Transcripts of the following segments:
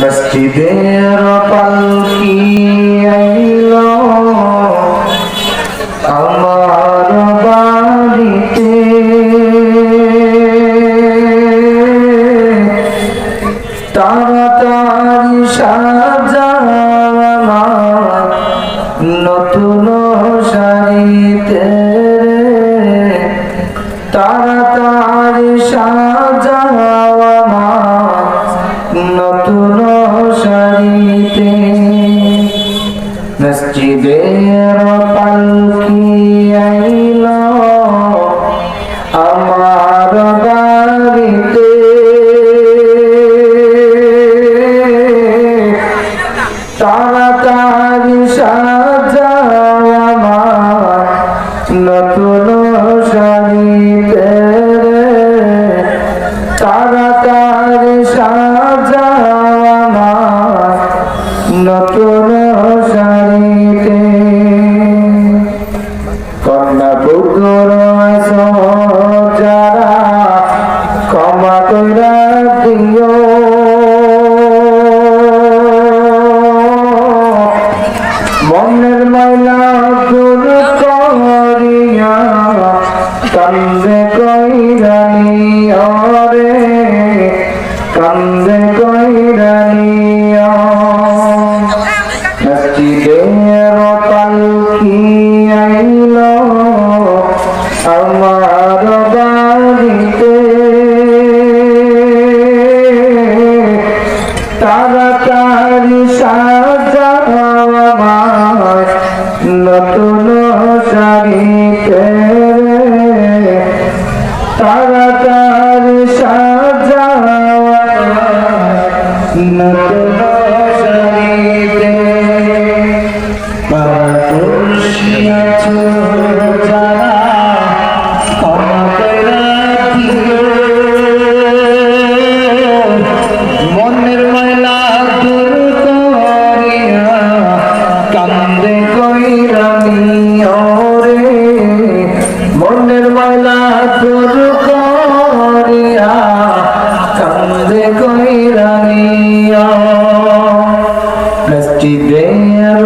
মসজিদের পালকি আইল। আমার বাড়িতে। তাড়াতাড়ি সাজাওয়া নতুন শাড়িতে। মসজিদের পালকি আইল আমার বাড়িতে। তাড়াতাড়ি সাজা আমার নতুন নতুন শাড়িতে কন্যা পুকুর যারা ক্ষমা কইরা দিও। মনের ময়লা দূর করিয়া কান্দে কইরানি রে, কান্দে তাড়াতাড়ি সাজাওয়া নতুন শাড়িতে। তাড়াতাড়ি সাজাওয়া নতুন শাড়িতে। পারদর্শী কান্দে কইরা নিও রে মনের ময়লা তোর করিয়া কান্দে কইরা নিও মসজিদের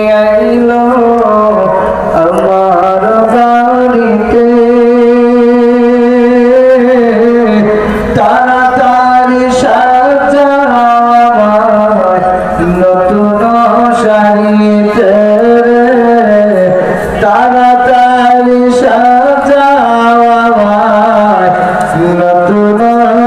তোমার